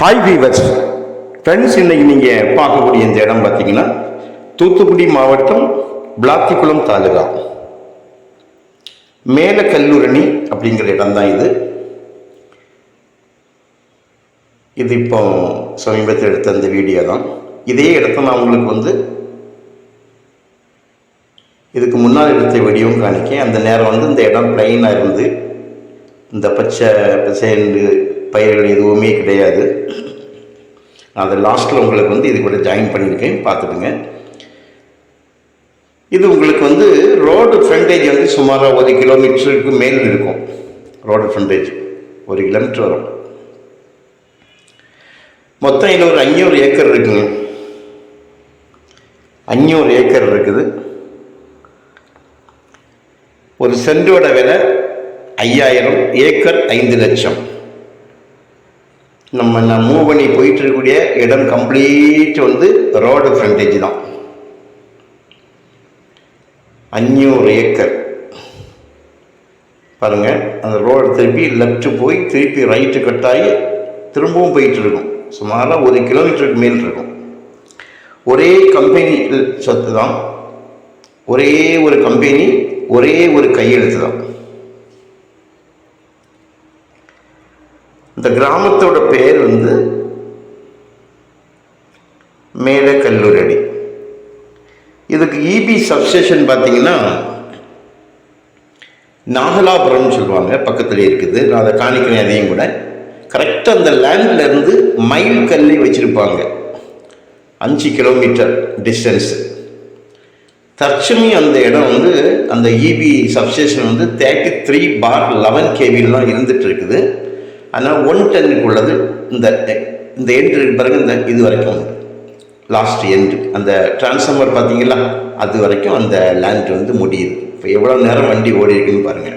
Hi viewers friends இன்னைக்கு நீங்கள் பார்க்கக்கூடிய இந்த இடம் பார்த்தீங்கன்னா தூத்துக்குடி மாவட்டம் பிளாத்திக்குளம் தாலுகா. மேல கல்லூரணி அப்படிங்கிற இடம் தான் இது. இது இப்போ சமீபத்தில் எடுத்த அந்த வீடியோ தான். இதே இடத்த நான் உங்களுக்கு வந்து இதுக்கு முன்னால் எடுத்த வீடியோவும் காணிக்கேன். அந்த நேரம் வந்து இந்த இடம் பிளைனாக இருந்து இந்த பச்சை பசேண்டு பயிர்கள் எதுவுமே கிடையாது. நான் அதை லாஸ்ட்டில் உங்களுக்கு வந்து இது கூட ஜாயின் பண்ணியிருக்கேன். பார்த்துடுங்க இது உங்களுக்கு வந்து ரோடு ஃப்ரண்டேஜ் வந்து சுமாராக ஒரு கிலோமீட்டருக்கு மேல் இருக்கும். ரோடு ஃப்ரண்டேஜ் ஒரு கிலோமீட்டர் வரும். மொத்தம் இதில் ஒரு ஐநூறு ஏக்கர் இருக்குங்க. அஞ்சூறு ஏக்கர் இருக்குது. ஒரு சென்டோட விலை ஐயாயிரம் ஏக்கர் ஐந்து லட்சம். நம்ம நான் மூவ் பண்ணி போயிட்டு இருக்கக்கூடிய இடம் கம்ப்ளீட் வந்து ரோடு ஃப்ரண்டேஜ் தான். அஞ்சூறு ஏக்கர். பாருங்க அந்த ரோடு திருப்பி லெஃப்ட்டு போய் திருப்பி ரைட்டு கட்டாகி திரும்பவும் போயிட்டு இருக்கும் சுமாராக ஒரு கிலோமீட்டருக்கு மேல் இருக்கும். ஒரே கம்பெனி சொத்து தான் ஒரே ஒரு கம்பெனி ஒரே ஒரு கையெழுத்து தான் இந்த கிராமத்தோட பேர் வந்து மேல கல்லூரடி இதுக்கு இபி சப்ஸ்டேஷன் பார்த்தீங்கன்னா நாகலாபுரம்னு சொல்லுவாங்க பக்கத்தில் இருக்குது. நான் அதை காணிக்கிறேன் அதையும் கூட. கரெக்டாக அந்த லேண்ட்லேருந்து மைல் கல்லை வச்சுருப்பாங்க. அஞ்சு கிலோமீட்டர் டிஸ்டன்ஸ் தற்சமயம் அந்த இடம் வந்து அந்த இபி சப்ஸ்டேஷன் வந்து தேர்ட்டி த்ரீ பார் லெவன் கேவிலாம் இருந்துகிட்ருக்குது இருக்குது. ஆனால் ஒன் டென்னுக்குள்ளது இந்த இந்த எண்ட் பிறகு இந்த இது வரைக்கும். லாஸ்ட் எண்டு அந்த டிரான்ஸ்ஃபார்மர் பார்த்தீங்களா? அது வரைக்கும் அந்த லேண்ட் வந்து முடியுது. இப்போ எவ்வளோ நேரம் வண்டி ஓடி இருக்குன்னு பாருங்கள்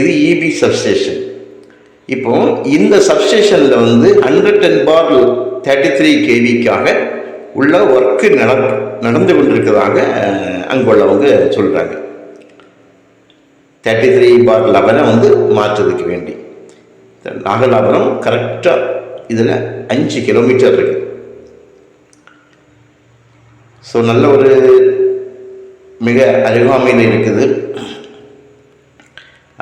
இது இபி சப்ஸ்டேஷன் இப்போ இந்த சப்ஸ்டேஷனில் வந்து hundred ten by thirty three கேவிக்காக உள்ள ஒர்க்கு நட நடந்து கொண்டிருக்கிறதாக அங்குள்ளவங்க சொல்கிறாங்க தேர்ட்டி த்ரீ பார் லெவனை வந்து மாற்றுறதுக்கு வேண்டி. நாகலாபுரம் கரெக்டாக இதில் அஞ்சு கிலோமீட்டர் இருக்கு. ஸோ நல்ல ஒரு மிக அருகாமையில் இருக்குது.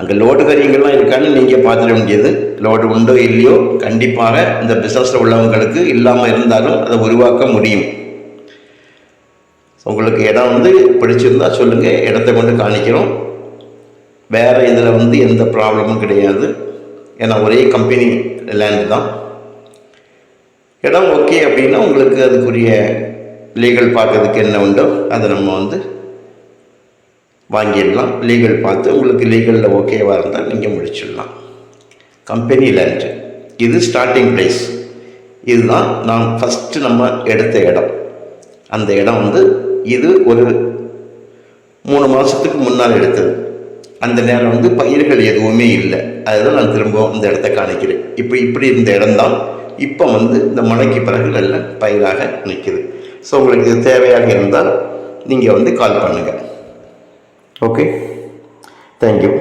அங்கே லோடு கரியங்கள்லாம் இருக்கான்னு நீங்கள் பார்த்துட வேண்டியது. லோடு உண்டோ இல்லையோ கண்டிப்பாக இந்த பிஸ்னஸில் உள்ளவங்களுக்கு இல்லாமல் இருந்தாலும் அதை உருவாக்க முடியும். உங்களுக்கு இடம் வந்து பிடிச்சிருந்தா சொல்லுங்கள் இடத்த கொண்டு காணிக்கிறோம். வேறு இதில் வந்து எந்த ப்ராப்ளமும் கிடையாது. ஏன்னா ஒரே கம்பெனி லேண்டு தான். இடம் ஓகே அப்படின்னா உங்களுக்கு அதுக்குரிய லீகல் பார்க்கறதுக்கு என்ன உண்டோ அதை நம்ம வந்து வாங்கிடலாம். லீகல் பார்த்து உங்களுக்கு லீகலில் ஓகேவாக இருந்தால் நீங்கள் முடிச்சிடலாம். கம்பெனி லேண்டு இது ஸ்டார்டிங் ப்ரைஸ் இதுதான் நாம் ஃபஸ்ட்டு நம்ம எடுத்த இடம். அந்த இடம் வந்து இது ஒரு மூணு மாதத்துக்கு முன்னால் எடுத்தது. அந்த நேரம் வந்து பயிர்கள் எதுவுமே இல்லை. அதுதான் நான் திரும்பவும் அந்த இடத்த காணிக்கிறேன். இப்போ இப்படி இருந்த இடம்தான் இப்போ வந்து இந்த மழைக்கு பிறகுகள் எல்லாம் பயிராக நிற்கிது ஸோ உங்களுக்கு இது தேவையாக இருந்தால் நீங்கள் வந்து கால் பண்ணுங்கள் ஓகே தேங்க்யூ